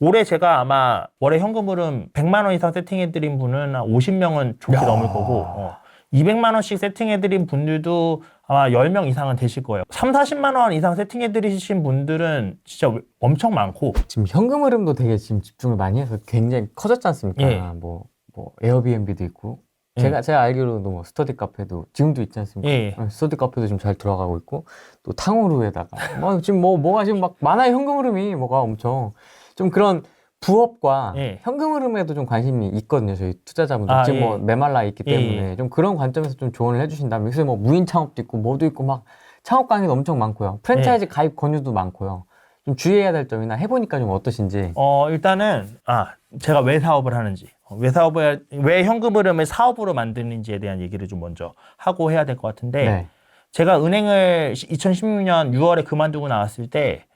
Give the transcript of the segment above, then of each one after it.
올해 제가 아마 월에 현금 흐름 100만 원 이상 세팅해드린 분은 한 50명은 좋게 야. 넘을 거고 어, 200만 원씩 세팅해드린 분들도 아마 10명 이상은 되실 거예요. 3, 40만 원 이상 세팅해드리신 분들은 진짜 엄청 많고 지금 현금 흐름도 되게 지금 집중을 많이 해서 굉장히 커졌지 않습니까? 예. 뭐, 뭐 에어비앤비도 있고 예. 제가 제가 알기로도 뭐 스터디 카페도 지금도 있지 않습니까? 예. 어, 스터디 카페도 지금 잘 들어가고 있고 또 탕후루에다가 뭐 지금 뭐 뭐가 지금 막 많아요 현금 흐름이 뭐가 엄청 좀 그런 부업과 예. 현금 흐름에도 좀 관심이 있거든요 저희 투자자분들 아, 지금 예. 뭐 메말라 있기 예, 때문에 좀 그런 관점에서 좀 조언을 해주신다면 요새 뭐 무인 창업도 있고 뭐도 있고 막 창업 강의도 엄청 많고요 프랜차이즈 예. 가입 권유도 많고요 좀 주의해야 될 점이나 해보니까 좀 어떠신지 어 일단은 아 제가 왜 사업을 하는지 어, 왜 사업을 왜 현금 흐름을 사업으로 만드는지에 대한 얘기를 좀 먼저 하고 해야 될 것 같은데 네. 제가 은행을 2016년 6월에 그만두고 나왔을 때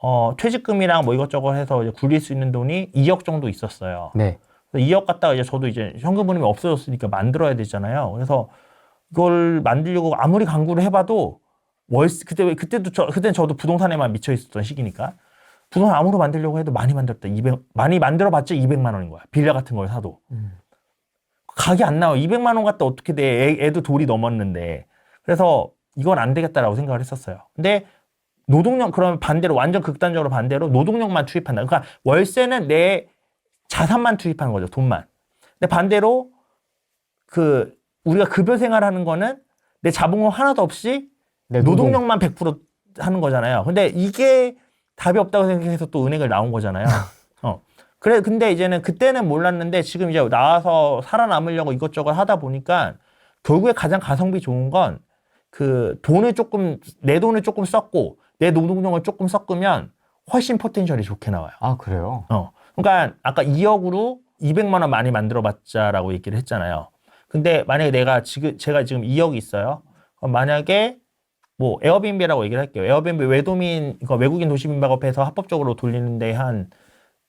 어, 퇴직금이랑 뭐 이것저것 해서 이제 굴릴 수 있는 돈이 2억 정도 있었어요. 네. 그래서 2억 갖다가 이제 저도 이제 현금 흐름이 없어졌으니까 만들어야 되잖아요. 그래서 이걸 만들려고 아무리 강구를 해봐도 월세 그때 그때도 저 그때 저도 부동산에만 미쳐 있었던 시기니까 부동산 아무로 만들려고 해도 많이 만들었다. 200 많이 만들어 봤자 200만 원인 거야. 빌라 같은 걸 사도 음. 각이 안 나와. 200만 원 갖다 어떻게 돼? 애, 애도 돌이 넘었는데 그래서 이건 안 되겠다라고 생각을 했었어요. 근데 노동력 그러면 반대로 완전 극단적으로 반대로 노동력만 투입한다. 그러니까 월세는 내 자산만 투입하는 거죠. 돈만. 근데 반대로 그 우리가 급여 생활하는 거는 내 자본금 하나도 없이 네, 노동. 노동력만 100% 하는 거잖아요. 근데 이게 답이 없다고 생각해서 또 은행을 나온 거잖아요. 어. 그래, 근데 이제는 그때는 몰랐는데 지금 이제 나와서 살아남으려고 이것저것 하다 보니까 결국에 가장 가성비 좋은 건 그 돈을 조금, 내 돈을 조금 썼고 내 노동력을 조금 섞으면 훨씬 포텐셜이 좋게 나와요. 아 그래요? 어. 그러니까 아까 2억으로 200만 원 많이 만들어 봤자라고 얘기를 했잖아요. 근데 만약에 내가 지금 제가 지금 2억이 있어요. 그럼 만약에 뭐 에어비앤비라고 얘기를 할게요. 에어비앤비 외도민 그러니까 외국인 도시민박업해서 합법적으로 돌리는데 한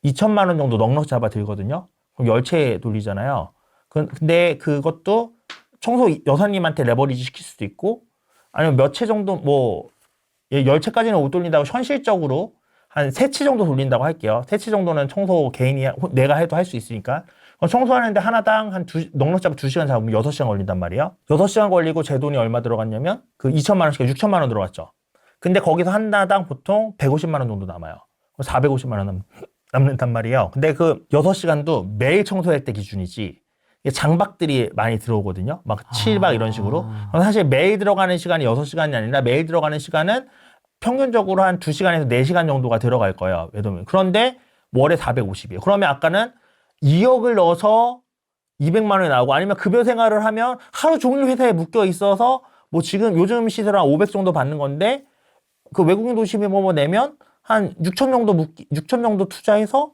2천만 원 정도 넉넉 잡아 들거든요. 그럼 열채 돌리잖아요. 그- 근데 그것도 청소 여사님한테 레버리지 시킬 수도 있고 아니면 몇 채 정도 뭐 예, 열 채까지는 못 돌린다고 현실적으로 한세채 정도 돌린다고 할게요. 세채 정도는 청소 개인이 하- 내가 해도 할 수 있으니까. 청소하는데 하나당 한 두, 넉넉 잡아 두 시간 잡으면 여섯 시간 걸린단 말이에요. 여섯 시간 걸리고 제 돈이 얼마 들어갔냐면 그 2천만 원씩 6천만 원 들어갔죠. 근데 거기서 하나당 보통 150만 원 정도 남아요. 450만 원 남, 남는단 말이에요. 근데 그 여섯 시간도 매일 청소할 때 기준이지. 장박들이 많이 들어오거든요. 막 7박 이런 식으로. 그럼 사실 매일 들어가는 시간이 6시간이 아니라 매일 들어가는 시간은 평균적으로 한 2시간에서 4시간 정도가 들어갈 거예요. 외도민. 그런데 월에 450이에요. 그러면 아까는 2억을 넣어서 200만 원이 나오고 아니면 급여 생활을 하면 하루 종일 회사에 묶여 있어서 뭐 지금 요즘 시세로 한 500 정도 받는 건데 그 외국인 도시비 뭐 내면 한 6천 정도 묶기, 6천 정도 투자해서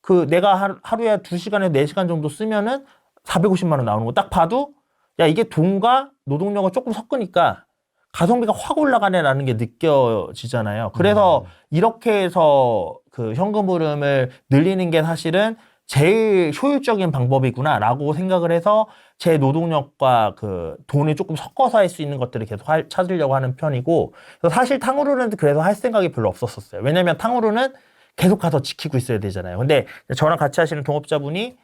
그 내가 하루, 하루에 2시간에 4시간 정도 쓰면은 450만 원 나오는 거 딱 봐도 야 이게 돈과 노동력을 조금 섞으니까 가성비가 확 올라가네라는 게 느껴지잖아요. 그래서 이렇게 해서 그 현금 흐름을 늘리는 게 사실은 제일 효율적인 방법이구나라고 생각을 해서 제 노동력과 그 돈을 조금 섞어서 할 수 있는 것들을 계속 할- 찾으려고 하는 편이고 사실 탕후루는 그래서 할 생각이 별로 없었었어요. 왜냐면 탕후루는 계속 가서 지키고 있어야 되잖아요. 근데 저랑 같이 하시는 동업자분이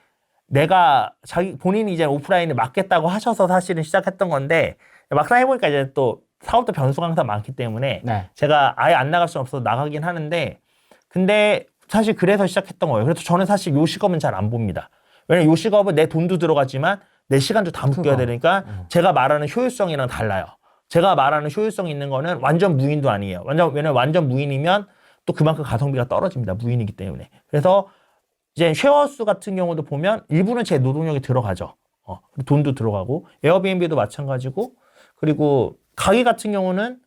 내가 자기 본인이 이제 오프라인을 맡겠다고 하셔서 사실은 시작했던 건데 막상 해보니까 이제 또 사업도 변수가 항상 많기 때문에 네. 제가 아예 안 나갈 수 없어서 나가긴 하는데 근데 사실 그래서 시작했던 거예요. 그래서 저는 사실 요 직업은 잘 안 봅니다. 왜냐면 요 직업은 내 돈도 들어가지만 내 시간도 다 묶여야 그거. 되니까 음. 제가 말하는 효율성이랑 달라요. 제가 말하는 효율성 있는 거는 완전 무인도 아니에요. 완전 왜냐면 완전 무인이면 또 그만큼 가성비가 떨어집니다. 무인이기 때문에. 그래서 이제 쉐어하우스 같은 경우도 보면 일부는 제 노동력이 들어가죠. 어, 돈도 들어가고 에어비앤비도 마찬가지고 그리고 가게 같은 경우는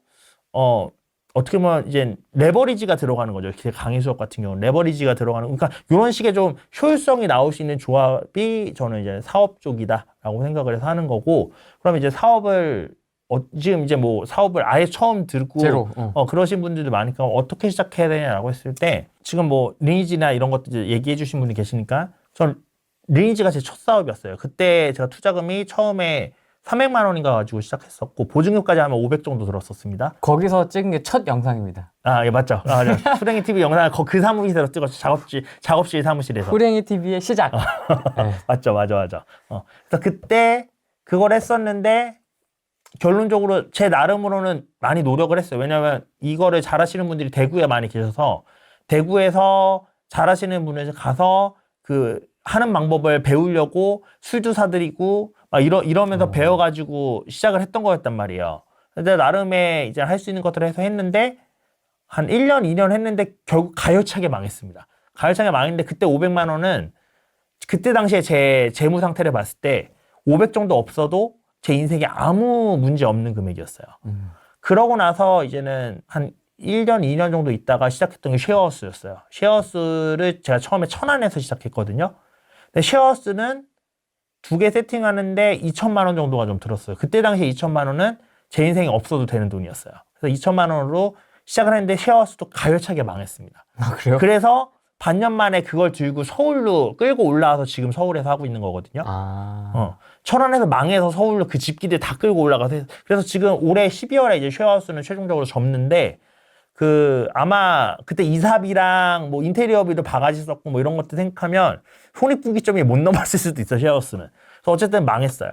어 어떻게 보면 이제 레버리지가 들어가는 거죠. 제 강의 수업 같은 경우는 레버리지가 들어가는 그러니까 이런 식의 좀 효율성이 나올 수 있는 조합이 저는 이제 사업 쪽이다라고 생각을 해서 하는 거고 그럼 이제 사업을 어, 지금 이제 뭐 사업을 아예 처음 들고 제로. 어. 어, 그러신 분들도 많으니까 어떻게 시작해야 되냐라고 했을 때 지금 뭐 리니지나 이런 것들 얘기해 주신 분이 계시니까 전 리니지가 제 첫 사업이었어요. 그때 제가 투자금이 처음에 300만 원인가 가지고 시작했었고 보증금까지 하면 500 정도 들었었습니다. 거기서 찍은 게 첫 영상입니다. 아, 예, 맞죠. 아, 맞아요. 수랭이 TV 영상을 거- 그 사무실에서 찍었죠. 작업실, 작업실 사무실에서. 후랭이 TV의 시작. 네. 맞죠, 맞아, 맞아. 어. 그래서 그때 그걸 했었는데 결론적으로 제 나름으로는 많이 노력을 했어요. 왜냐하면 이거를 잘하시는 분들이 대구에 많이 계셔서 대구에서 잘하시는 분에서 가서 그 하는 방법을 배우려고 술도 사드리고 막 이러 이러면서 어. 배워가지고 시작을 했던 거였단 말이에요. 근데 나름의 이제 할 수 있는 것들을 해서 했는데 한 1년, 2년 했는데 결국 가열차게 망했습니다. 가열차게 망했는데 그때 500만 원은 그때 당시에 제 재무 상태를 봤을 때 500 정도 없어도 제 인생에 아무 문제 없는 금액이었어요. 음. 그러고 나서 이제는 한 1년, 2년 정도 있다가 시작했던 게 쉐어하우스였어요. 쉐어하우스를 제가 처음에 천안에서 시작했거든요. 근데 쉐어하우스는 두 개 세팅하는데 2천만 원 정도가 좀 들었어요. 그때 당시에 2천만 원은 제 인생에 없어도 되는 돈이었어요. 그래서 2천만 원으로 시작을 했는데 쉐어하우스도 가열차게 망했습니다. 아 그래요? 그래서 반년 만에 그걸 들고 서울로 끌고 올라와서 지금 서울에서 하고 있는 거거든요. 아. 어. 천안에서 망해서 서울로 그 집기들 다 끌고 올라가서 그래서 지금 올해 12월에 이제 쉐어하우스는 최종적으로 접는데 그 아마 그때 이사비랑 뭐 인테리어비도 바가지 썼고 뭐 이런 것들 생각하면 손익분기점이 못 넘었을 수도 있어 쉐어하우스는. 그래서 어쨌든 망했어요.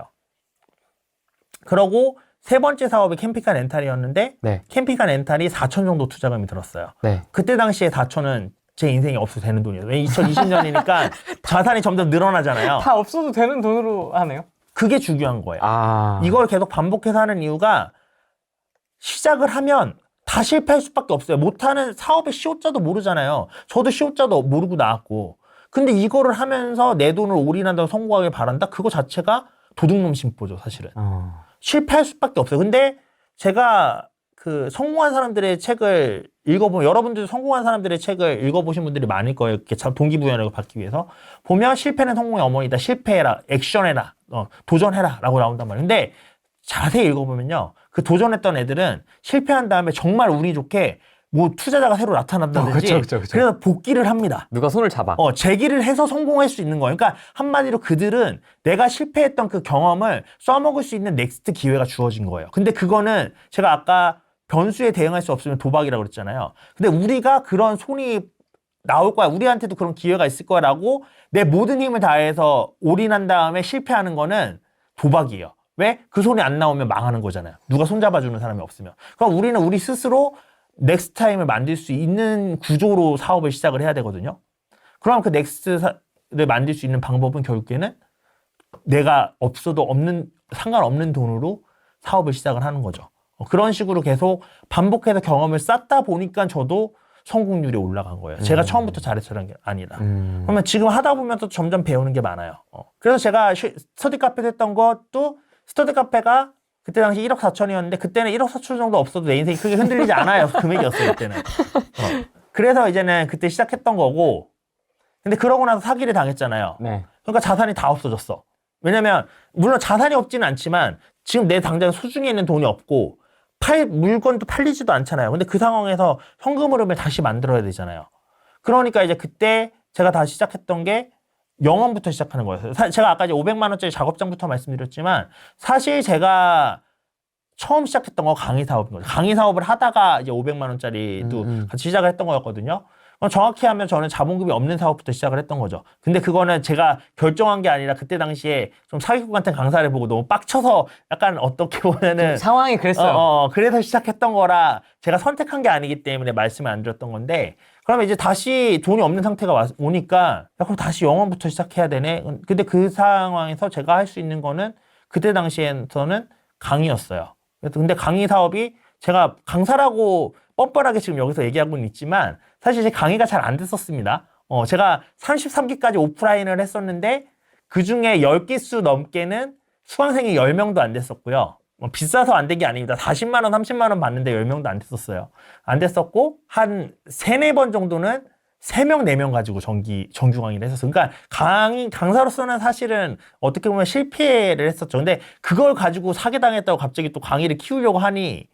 그러고 세 번째 사업이 캠핑카 렌탈이었는데 네. 캠핑카 렌탈이 4천 정도 투자금이 들었어요. 네. 그때 당시에 4천은 제 인생에 없어도 되는 돈이에요. 왜 2020년이니까 자산이 점점 늘어나잖아요. 다 없어도 되는 돈으로 하네요. 그게 중요한 거예요. 아. 이걸 계속 반복해서 하는 이유가 시작을 하면 다 실패할 수밖에 없어요. 못하는 사업의 시효자도 모르잖아요. 저도 시효자도 모르고 나왔고. 근데 이거를 하면서 내 돈을 올인한다고 성공하길 바란다? 그거 자체가 도둑놈 심보죠, 사실은. 어. 실패할 수밖에 없어요. 근데 제가 그 성공한 사람들의 책을 읽어보면 여러분들도 성공한 사람들의 책을 읽어보신 분들이 많을 거예요. 이렇게 참 동기부여를 받기 위해서 보면 실패는 성공의 어머니다. 실패해라, 액션해라, 어, 도전해라라고 나온단 말이에요. 근데 자세히 읽어보면요, 그 도전했던 애들은 실패한 다음에 정말 운이 좋게 뭐 투자자가 새로 나타난다든지 어, 그쵸, 그쵸, 그쵸. 래서 복귀를 합니다. 누가 손을 잡아. 어, 재기를 해서 성공할 수 있는 거예요. 그러니까 한마디로 그들은 내가 실패했던 그 경험을 써먹을 수 있는 넥스트 기회가 주어진 거예요. 근데 그거는 제가 아까 변수에 대응할 수 없으면 도박이라고 그랬잖아요. 근데 우리가 그런 손이 나올 거야. 우리한테도 그런 기회가 있을 거라고 내 모든 힘을 다해서 올인한 다음에 실패하는 거는 도박이에요. 왜? 그 손이 안 나오면 망하는 거잖아요. 누가 손잡아주는 사람이 없으면. 그럼 우리는 우리 스스로 넥스트 타임을 만들 수 있는 구조로 사업을 시작을 해야 되거든요. 그럼 그 넥스트를 만들 수 있는 방법은 결국에는 내가 없어도 없는 상관없는 돈으로 사업을 시작을 하는 거죠. 어, 그런 식으로 계속 반복해서 경험을 쌓다 보니까 저도 성공률이 올라간 거예요. 제가 음. 처음부터 잘했던 게 아니라. 음. 그러면 지금 하다 보면 또 점점 배우는 게 많아요. 어. 그래서 제가 쉬- 스터디 카페 했던 것도 스터디 카페가 그때 당시 1억 4천이었는데 그때는 1억 4천 정도 없어도 내 인생이 크게 흔들리지 않아요. 금액이었어요, 그때는. 어. 그래서 이제는 그때 시작했던 거고 근데 그러고 나서 사기를 당했잖아요. 네. 그러니까 자산이 다 없어졌어. 왜냐면 물론 자산이 없지는 않지만 지금 내 당장 수중에 있는 돈이 없고 팔 물건도 팔리지도 않잖아요. 근데 그 상황에서 현금 흐름을 다시 만들어야 되잖아요. 그러니까 이제 그때 제가 다시 시작했던 게 영원부터 시작하는 거였어요. 사- 제가 아까 이제 500만 원짜리 작업장부터 말씀드렸지만 사실 제가 처음 시작했던 거 강의 사업인 거죠. 강의 사업을 하다가 이제 500만 원짜리도 음, 음. 같이 시작을 했던 거였거든요. 그럼 정확히 하면 저는 자본금이 없는 사업부터 시작을 했던 거죠. 근데 그거는 제가 결정한 게 아니라 그때 당시에 좀 사기꾼 같은 강사를 보고 너무 빡쳐서 약간 어떻게 보면은 상황이 그랬어요. 어, 어, 그래서 시작했던 거라 제가 선택한 게 아니기 때문에 말씀을 안 드렸던 건데 그러면 이제 다시 돈이 없는 상태가 와- 오니까 야, 그럼 다시 영원부터 시작해야 되네. 근데 그 상황에서 제가 할 수 있는 거는 그때 당시에서는 강의였어요. 근데 강의 사업이 제가 강사라고 뻔뻔하게 지금 여기서 얘기하고는 있지만 사실 제 강의가 잘 안 됐었습니다. 어, 제가 33기까지 오프라인을 했었는데 그 중에 10기 수 넘게는 수강생이 10명도 안 됐었고요. 뭐 비싸서 안 된 게 아닙니다. 40만 원, 30만 원 받는데 10명도 안 됐었어요. 안 됐었고 한 세네 번 정도는 3명, 4명 가지고 정기, 정규 강의를 했었어요. 그러니까 강의, 강사로서는 사실은 어떻게 보면 실패를 했었죠. 근데 그걸 가지고 사기당했다고 갑자기 또 강의를 키우려고 하니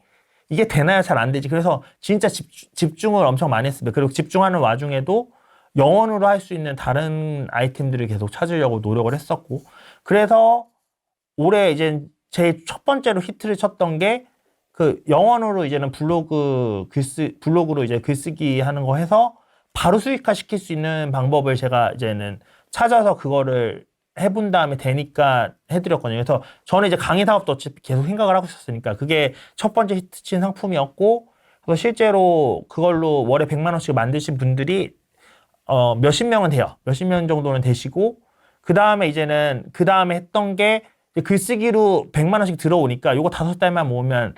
이게 되나요? 잘 안 되지. 그래서 진짜 집, 집중을 엄청 많이 했습니다. 그리고 집중하는 와중에도 영원으로 할 수 있는 다른 아이템들을 계속 찾으려고 노력을 했었고 그래서 올해 이제 제일 첫 번째로 히트를 쳤던 게 그 영원으로 이제는 블로그 글쓰 블로그로 이제 글쓰기 하는 거 해서 바로 수익화 시킬 수 있는 방법을 제가 이제는 찾아서 그거를 해본 다음에 되니까 해드렸거든요. 그래서 저는 이제 강의 사업도 어차피 계속 생각을 하고 있었으니까 그게 첫 번째 히트친 상품이었고 그래서 실제로 그걸로 월에 100만 원씩 만드신 분들이 어, 몇십 명은 돼요. 몇십 명 정도는 되시고 그 다음에 이제는 그 다음에 했던 게 글쓰기로 100만 원씩 들어오니까 요거 다섯 달만 모으면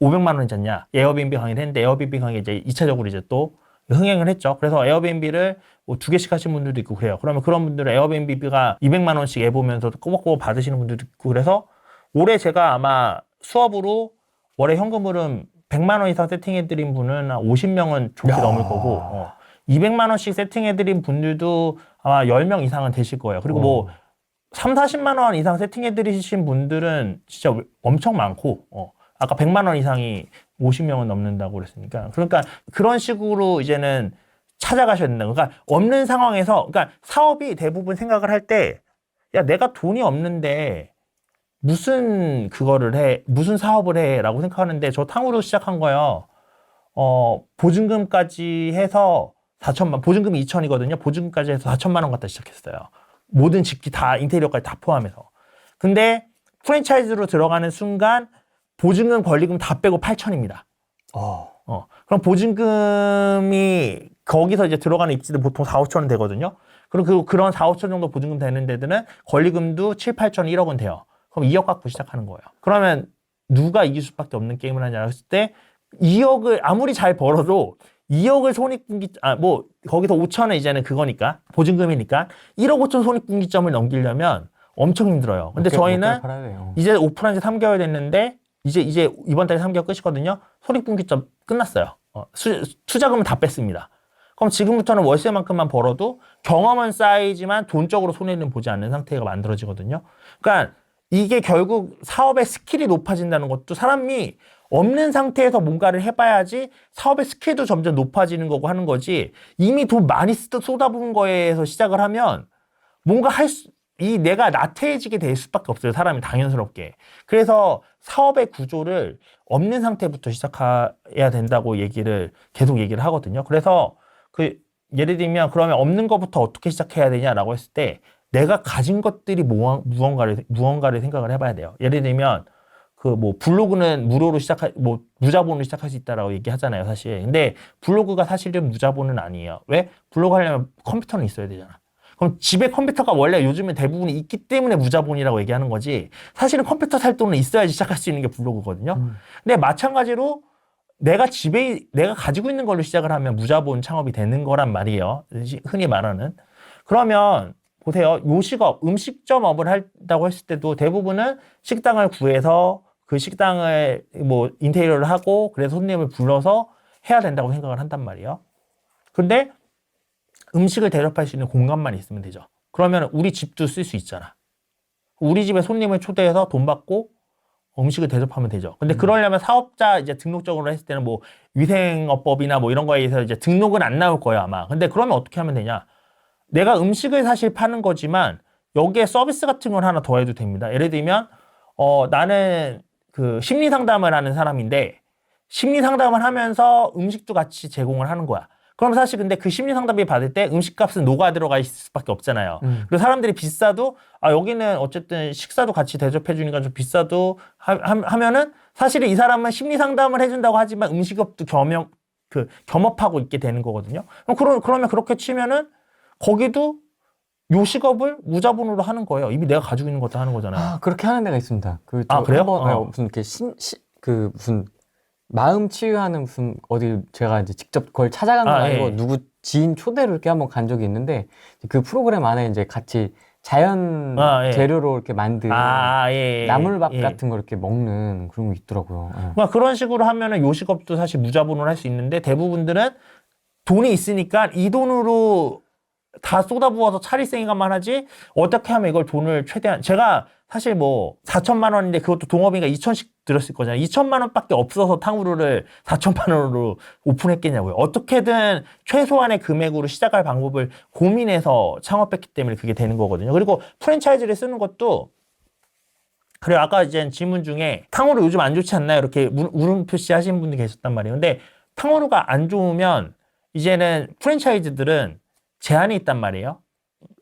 500만 원이잖냐. 에어비앤비 강의를 했는데 에어비앤비 강의 이제 2차적으로 이제 또 흥행을 했죠. 그래서 에어비앤비를 뭐 두 개씩 하신 분들도 있고 그래요. 그러면 그런 분들은 에어비앤비가 200만 원씩 해 보면서 꼬박꼬박 받으시는 분들도 있고 그래서 올해 제가 아마 수업으로 월에 현금 흐름 100만 원 이상 세팅해 드린 분은 한 50명은 좋게 야. 넘을 거고 어. 200만 원씩 세팅해 드린 분들도 아마 10명 이상은 되실 거예요. 그리고 뭐 3, 40만 원 이상 세팅해 드리신 분들은 진짜 엄청 많고 어. 아까 100만 원 이상이 50명은 넘는다고 그랬으니까 그러니까 그런 식으로 이제는 찾아가셔야 된다. 그러니까 없는 상황에서 그러니까 사업이 대부분 생각을 할 때 야 내가 돈이 없는데 무슨 그거를 해 무슨 사업을 해 라고 생각하는데 저 탕후루 시작한 거요. 어 보증금까지 해서 4천만 보증금이 2천이거든요. 보증금까지 해서 4천만 원 갖다 시작했어요. 모든 집기 다 인테리어까지 다 포함해서. 근데 프랜차이즈로 들어가는 순간 보증금 권리금 다 빼고 8천입니다. 어. 어. 그럼 보증금이 거기서 이제 들어가는 입지들 보통 4, 5천 원 되거든요. 그럼 그, 그런 4, 5천 정도 보증금 되는 데들은 권리금도 7, 8천, 1억 원 돼요. 그럼 2억 갖고 시작하는 거예요. 그러면 누가 이길 수밖에 없는 게임을 하냐 했을 때 2억을 아무리 잘 벌어도 2억을 손익분기 아 뭐 거기서 5천은 이제는 그거니까 보증금이니까 1억 5천 손익분기점을 넘기려면 엄청 힘들어요. 근데 저희는. 이제 오픈한 지 3개월 됐는데 이제 이제 이번 달에 3개월 끝이거든요. 손익분기점 끝났어요. 어, 수, 투자금은 다 뺐습니다. 그럼 지금부터는 월세만큼만 벌어도 경험은 쌓이지만 돈적으로 손해는 보지 않는 상태가 만들어지거든요. 그러니까 이게 결국 사업의 스킬이 높아진다는 것도 사람이 없는 상태에서 뭔가를 해봐야지 사업의 스킬도 점점 높아지는 거고 하는 거지 이미 돈 많이 쓰- 쏟아부은 거에서 시작을 하면 뭔가 할 수, 이 내가 나태해지게 될 수밖에 없어요. 사람이 당연스럽게. 그래서 사업의 구조를 없는 상태부터 시작해야 된다고 얘기를 계속 얘기를 하거든요. 그래서 그 예를 들면 그러면 없는 것부터 어떻게 시작해야 되냐라고 했을 때 내가 가진 것들이 무언- 무언가를 무언가를 생각을 해봐야 돼요. 예를 들면 그 뭐 블로그는 무료로 시작할 뭐 무자본으로 시작할 수 있다라고 얘기하잖아요, 사실. 근데 블로그가 사실은 무자본은 아니에요. 왜? 블로그 하려면 컴퓨터는 있어야 되잖아. 그럼 집에 컴퓨터가 원래 요즘은 대부분이 있기 때문에 무자본이라고 얘기하는 거지. 사실은 컴퓨터 살 돈은 있어야지 시작할 수 있는 게 블로그거든요. 음. 근데 마찬가지로 내가 집에 내가 가지고 있는 걸로 시작을 하면 무자본 창업이 되는 거란 말이에요. 흔히 말하는. 그러면 보세요. 요식업, 음식점 업을 한다고 했을 때도 대부분은 식당을 구해서 그 식당을 뭐 인테리어를 하고 그래서 손님을 불러서 해야 된다고 생각을 한단 말이에요. 근데 음식을 대접할 수 있는 공간만 있으면 되죠. 그러면 우리 집도 쓸 수 있잖아. 우리 집에 손님을 초대해서 돈 받고 음식을 대접하면 되죠. 근데 그러려면 사업자 이제 등록적으로 했을 때는 뭐 위생업법이나 뭐 이런 거에 의해서 이제 등록은 안 나올 거예요, 아마. 근데 그러면 어떻게 하면 되냐? 내가 음식을 사실 파는 거지만 여기에 서비스 같은 걸 하나 더 해도 됩니다. 예를 들면 어 나는 그 심리 상담을 하는 사람인데 심리 상담을 하면서 음식도 같이 제공을 하는 거야. 그럼 사실 근데 그 심리 상담비 받을 때 음식값은 녹아 들어가 있을 수밖에 없잖아요. 음. 그리고 사람들이 비싸도 아 여기는 어쨌든 식사도 같이 대접해 주니까 좀 비싸도 하, 하, 면은 사실은 이 사람은 심리 상담을 해준다고 하지만 음식업도 겸용 그 겸업하고 있게 되는 거거든요. 그럼 그러, 그러면 그렇게 치면은 거기도 요식업을 무자본으로 하는 거예요. 이미 내가 가지고 있는 것도 하는 거잖아요. 아, 그렇게 하는 데가 있습니다. 그, 아, 저 그래요? 한번, 어. 무슨 이렇게 신, 시, 그, 무슨, 마음 치유하는 무슨, 어디 제가 이제 직접 그걸 찾아간 건 아, 아, 니고 예. 누구 지인 초대로 이렇게 한번 간 적이 있는데, 그 프로그램 안에 이제 같이 자연 아, 예. 재료로 이렇게 만든 아, 예, 예. 나물밥 예. 같은 거 이렇게 먹는 그런 거 있더라고요. 예. 그러니까 그런 식으로 하면은 요식업도 사실 무자본으로 할 수 있는데 대부분들은 돈이 있으니까 이 돈으로 다 쏟아부어서 차리생이가만 하지 어떻게 하면 이걸 돈을 최대한 제가 사실 뭐 4천만 원인데 그것도 동업이니까 2천씩 들었을 거잖아요. 2천만 원밖에 없어서 탕후루를 4천만 원으로 오픈했겠냐고요. 어떻게든 최소한의 금액으로 시작할 방법을 고민해서 창업했기 때문에 그게 되는 거거든요. 그리고 프랜차이즈를 쓰는 것도 그리고 아까 이제 질문 중에 탕후루 요즘 안 좋지 않나요? 이렇게 물- 물음표시 하신 분이 계셨단 말이에요. 근데 탕후루가 안 좋으면 이제는 프랜차이즈들은 제한이 있단 말이에요.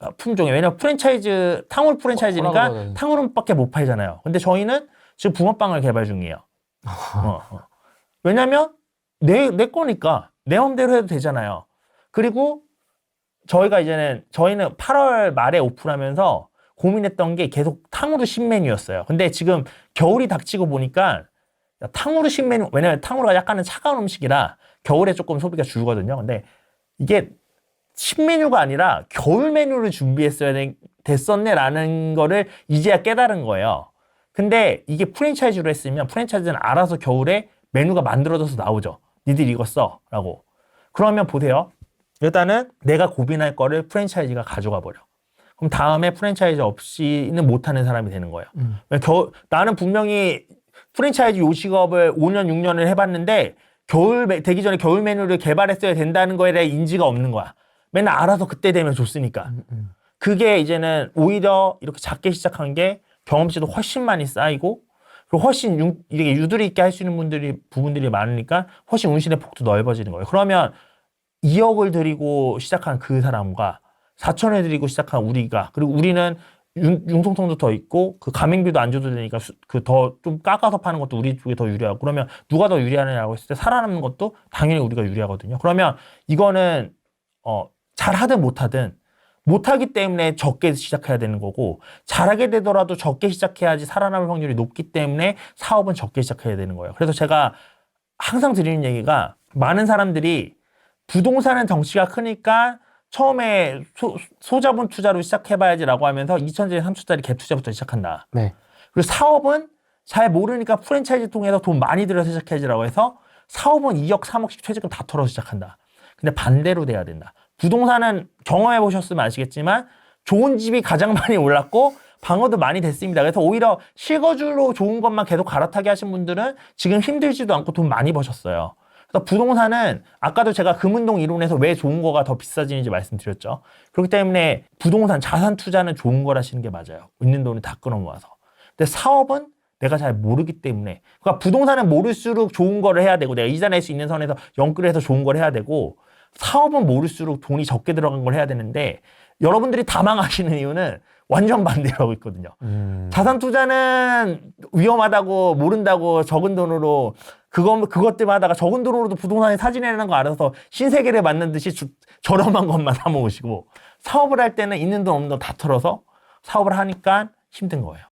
아, 품종에. 왜냐면 프랜차이즈, 탕후루 허락을 프랜차이즈니까. 탕후루밖에 못 팔잖아요. 근데 저희는 지금 붕어빵을 개발 중이에요. 어, 어. 왜냐면 내, 내 거니까 내 맘대로 해도 되잖아요. 그리고 저희가 이제는 저희는 8월 말에 오픈하면서 고민했던 게 계속 탕후루 신메뉴였어요. 근데 지금 겨울이 닥치고 보니까 야, 탕후루 신메뉴 왜냐면 탕후루가 약간은 차가운 음식이라 겨울에 조금 소비가 줄거든요. 근데 이게 신메뉴가 아니라 겨울 메뉴를 준비했어야 되- 됐었네라는 거를 이제야 깨달은 거예요. 근데 이게 프랜차이즈로 했으면 프랜차이즈는 알아서 겨울에 메뉴가 만들어져서 나오죠. 니들 이거 써. 라고. 그러면 보세요. 일단은 내가 고민할 거를 프랜차이즈가 가져가 버려. 그럼 다음에 프랜차이즈 없이는 못하는 사람이 되는 거예요. 음. 겨, 나는 분명히 프랜차이즈 요식업을 5년, 6년을 해봤는데 겨울 메- 되기 전에 겨울 메뉴를 개발했어야 된다는 거에 대한 인지가 없는 거야. 맨날 알아서 그때 되면 좋으니까. 음. 그게 이제는 오히려 이렇게 작게 시작한 게 경험치도 훨씬 많이 쌓이고 그리고 훨씬 유, 이게 유두리 있게 할 수 있는 분들이 부분들이 많으니까 훨씬 운신의 폭도 넓어지는 거예요. 그러면 2억을 들이고 시작한 그 사람과 4천을 들이고 시작한 우리가 그리고 우리는 융, 융통성도 더 있고 그 가맹비도 안 줘도 되니까 그 더 좀 깎아서 파는 것도 우리 쪽에 더 유리하고 그러면 누가 더 유리하느냐고 했을 때 살아남는 것도 당연히 우리가 유리하거든요. 그러면 이거는 어 잘 하든 못 하든 못하기 때문에 적게 시작해야 되는 거고 잘하게 되더라도 적게 시작해야지 살아남을 확률이 높기 때문에 사업은 적게 시작해야 되는 거예요. 그래서 제가 항상 드리는 얘기가 많은 사람들이 부동산은 덩치가 크니까 처음에 소, 자본 투자로 시작해봐야지라고 하면서 2천짜리, 3천짜리 갭 투자부터 시작한다. 네. 그리고 사업은 잘 모르니까 프랜차이즈 통해서 돈 많이 들여서 시작해야지라고 해서 사업은 2억, 3억씩 최저금 다 털어서 시작한다. 근데 반대로 돼야 된다. 부동산은 경험해 보셨으면 아시겠지만 좋은 집이 가장 많이 올랐고 방어도 많이 됐습니다. 그래서 오히려 실거주로 좋은 것만 계속 갈아타게 하신 분들은 지금 힘들지도 않고 돈 많이 버셨어요. 그래서 부동산은 아까도 제가 금운동 이론에서 왜 좋은 거가 더 비싸지는지 말씀드렸죠. 그렇기 때문에 부동산 자산 투자는 좋은 거라시는 게 맞아요. 있는 돈을 다 끌어모아서. 근데 사업은 내가 잘 모르기 때문에 그러니까 부동산은 모를수록 좋은 거를 해야 되고 내가 이자 낼 수 있는 선에서 연끌을 해서 좋은 걸 해야 되고 사업은 모를수록 돈이 적게 들어간 걸 해야 되는데 여러분들이 다 망하시는 이유는 완전 반대로 하고 있거든요. 음. 자산 투자는 위험하다고 모른다고 적은 돈으로 그거 그것들만 하다가 적은 돈으로도 부동산에 사진해내는 거 알아서 신세계를 만든 듯이 주- 저렴한 것만 사 모으시고 사업을 할 때는 있는 돈 없는 돈 다 털어서 사업을 하니까 힘든 거예요.